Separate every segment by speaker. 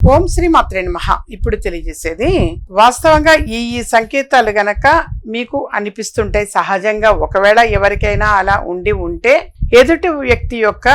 Speaker 1: ఓం శ్రీ మాత్రే మహా ఇప్పుడు తెలియజేసేది వాస్తవంగా ఈ ఈ సంకేతాలు గనక మీకు అనిపిస్తుంటే సహజంగా ఒకవేళ ఎవరికైనా అలా ఉండి ఉంటే ఎదుటి వ్యక్తి యొక్క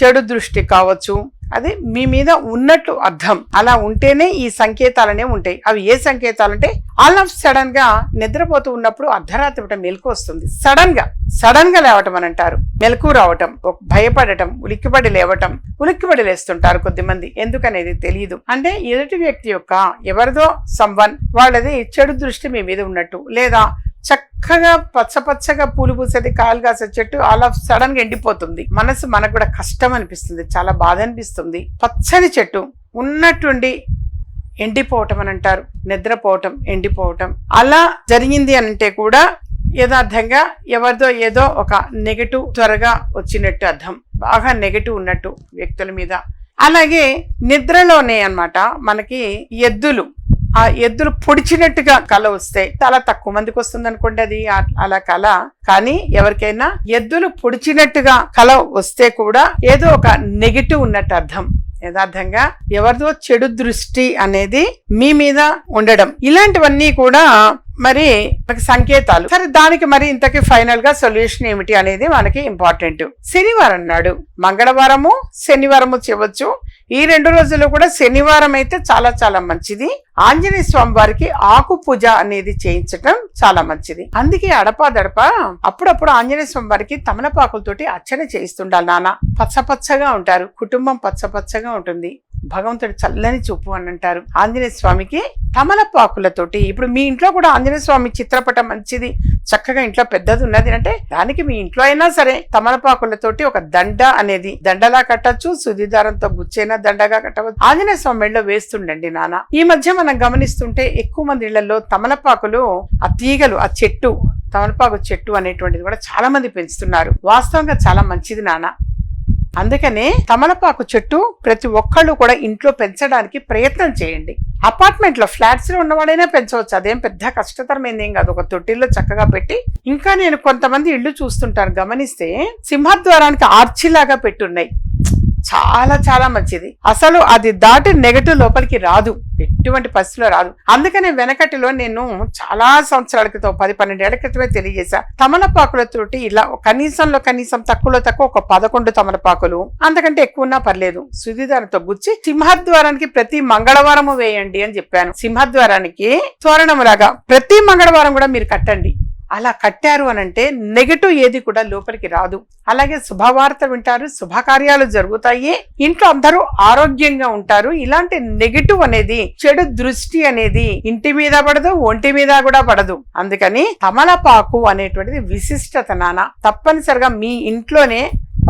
Speaker 1: చెడు దృష్టి కావచ్చు అది మీ మీద ఉన్నట్టు అర్థం. అలా ఉంటేనే ఈ సంకేతాలనే ఉంటాయి. అవి ఏ సంకేతాలు అంటే ఆల్ ఆఫ్ సడన్గా నిద్రపోతూ ఉన్నప్పుడు అర్ధరాత్రి పూట మెలకు వస్తుంది. సడన్గా. సడన్గా లేవటం అని అంటారు. మెలకు రావటం ఒక భయపడటం ఉలిక్కిపడి లేవటం ఉలిక్కిపడి లేస్తుంటారు కొద్దిమంది. ఎందుకనేది తెలియదు అంటే ఎదుటి వ్యక్తి యొక్క ఎవరిదో సంవన్ వాళ్ళది చెడు దృష్టి మీ మీద ఉన్నట్టు లేదా చక్కగా పచ్చ పచ్చగా పూలు పూసేది కాయలు కాసే చెట్టు ఆల్ ఆఫ్ సడన్గా ఎండిపోతుంది. మనసు మనకు కూడా కష్టం అనిపిస్తుంది చాలా బాధ అనిపిస్తుంది. పచ్చని చెట్టు ఉన్నట్టుండి ఎండిపోవటం అని అంటారు. నిద్రపోవటం ఎండిపోవటం అలా జరిగింది అని అంటే కూడా యథార్థంగా ఎవరిదో ఏదో ఒక నెగటివ్ త్వరగా వచ్చినట్టు అర్థం. బాగా నెగటివ్ ఉన్నట్టు వ్యక్తుల మీద. అలాగే నిద్రలోనే అనమాట మనకి ఎద్దులు. ఆ ఎద్దులు పొడిచినట్టుగా కళ వస్తే చాలా తక్కువ మందికి వస్తుంది అనుకోండి అది అలా కళ. కానీ ఎవరికైనా ఎద్దులు పొడిచినట్టుగా కళ వస్తే కూడా ఏదో ఒక నెగిటివ్ ఉన్నట్టు అర్థం. యథార్థంగా ఎవరిదో చెడు దృష్టి అనేది మీ మీద ఉండడం. ఇలాంటివన్నీ కూడా మరి మనకి సంకేతాలు. సరే దానికి మరి ఇంతకి ఫైనల్గా సొల్యూషన్ ఏమిటి అనేది మనకి ఇంపార్టెంట్ శనివారం నాడు మంగళవారము శనివారము చెవచ్చు ఈ రెండు రోజులు కూడా శనివారం అయితే చాలా చాలా మంచిది. ఆంజనేయ స్వామి వారికి ఆకు పూజ అనేది చేయించటం చాలా మంచిది. అందుకే అడపాదడప అప్పుడప్పుడు ఆంజనేయ స్వామి వారికి తమలపాకులతోటి అర్చన చేయిస్తుండాలి నాన్న. పచ్చ పచ్చగా ఉంటారు. కుటుంబం పచ్చ పచ్చగా ఉంటుంది. భగవంతుడు చల్లని చూపు అని అంటారు. ఆంజనేయ స్వామికి తమలపాకులతోటి ఇప్పుడు మీ ఇంట్లో కూడా ఆంజనేయ స్వామి చిత్రపటం మంచిది చక్కగా ఇంట్లో పెద్దది ఉన్నది అంటే దానికి మీ ఇంట్లో అయినా సరే తమలపాకులతోటి ఒక దండ అనేది దండలా కట్టచ్చు సుదిదారంతో గుచ్చైనా దండగా కట్టవచ్చు. ఆంజనేయ స్వామి మెడలో వేస్తుండండి నాన్న. ఈ మధ్య మనం గమనిస్తుంటే ఎక్కువ మంది ఇళ్ళలో తమలపాకులు ఆ తీగలు ఆ చెట్టు తమలపాకు చెట్టు అనేటువంటిది కూడా చాలా మంది పెంచుతున్నారు. వాస్తవంగా చాలా మంచిది నాన్న. అందుకనే తమలపాకు చెట్టు ప్రతి ఒక్కళ్ళు కూడా ఇంట్లో పెంచడానికి ప్రయత్నం చేయండి. అపార్ట్మెంట్లో ఫ్లాట్స్లో ఉన్నవాడైనా పెంచవచ్చు. అదేం పెద్ద కష్టతరమైంది ఏం కాదు. ఒక తొట్టిల్లో చక్కగా పెట్టి ఇంకా నేను కొంతమంది ఇళ్ళు చూస్తుంటాను. గమనిస్తే సింహద్వారానికి ఆర్చిలాగా పెట్టున్నాయి. చాలా చాలా మంచిది. అసలు అది దాటి నెగటివ్ లోపలికి రాదు. ఎటువంటి పరిస్థితిలో రాదు. అందుకనే వెనకటిలో నేను చాలా సంవత్సరాల క్రితం పది పన్నెండేళ్ళ క్రితమే తెలియజేశా. తమలపాకులతోటి ఇలా కనీసంలో కనీసం తక్కువలో తక్కువ ఒక పదకొండు తమలపాకులు అంతకంటే ఎక్కువ ఉన్నా పర్లేదు. సుదిదారంతో గుచ్చి సింహద్వారానికి ప్రతి మంగళవారము వేయండి అని చెప్పాను. సింహద్వారానికి తోరణములాగా ప్రతి మంగళవారం కూడా మీరు కట్టండి. అలా కట్టారు అని అంటే నెగటివ్ ఏది కూడా లోపలికి రాదు. అలాగే శుభవార్త వింటారు శుభకార్యాలు జరుగుతాయి ఇంట్లో అందరూ ఆరోగ్యంగా ఉంటారు. ఇలాంటి నెగటివ్ అనేది చెడు దృష్టి అనేది ఇంటి మీద పడదు ఒంటి మీద కూడా పడదు. అందుకని తమలపాకు అనేటువంటిది విశిష్టత నాన్న తప్పనిసరిగా మీ ఇంట్లోనే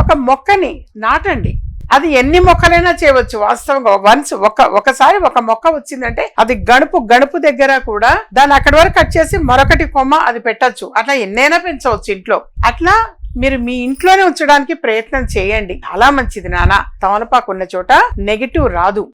Speaker 1: ఒక మొక్కని నాటండి. అది ఎన్ని మొక్కలైనా చేయవచ్చు. వాస్తవంగా వన్స్ ఒక ఒకసారి ఒక మొక్క వచ్చిందంటే అది గణుపు గణుపు దగ్గర కూడా దాన్ని అక్కడి వరకు కట్ చేసి మరొకటి కొమ్మ అది పెట్టచ్చు. అట్లా ఎన్నైనా పెంచవచ్చు ఇంట్లో. అట్లా మీరు మీ ఇంట్లోనే ఉంచడానికి ప్రయత్నం చేయండి. చాలా మంచిది నాన్న. తమలపాకు ఉన్న చోట నెగిటివ్ రాదు.